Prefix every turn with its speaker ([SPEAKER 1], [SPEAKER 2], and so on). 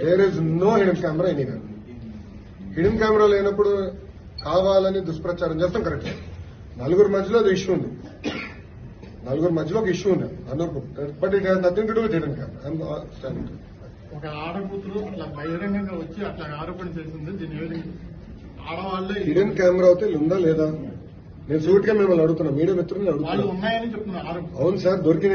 [SPEAKER 1] there is no hidden camera anywhere hidden camera లేనప్పుడు కావాలని దుష్ప్రచారం చేస్తాం కరెక్ట్ నలుగురు మధ్యలో అది ఇష్యూ ఉంది. నలుగురు మధ్యలో ఒక ఇష్యూ ఉంది అందరూ but it has nothing to do with hidden camera
[SPEAKER 2] ఒక ఆడకూతురు అట్లా బహిరంగంగా వచ్చి అట్లా ఆరోపణ చేసింది దీని ఆడవాళ్ళే
[SPEAKER 1] హిడెన్ కెమెరా అయితే ఉందా లేదా? నేను సూట్గా మిమ్మల్ని అడుగుతున్నా మీడియా మిత్రులు
[SPEAKER 2] వాళ్ళు
[SPEAKER 1] అడుగుతున్నా అవును సార్ దొరికిన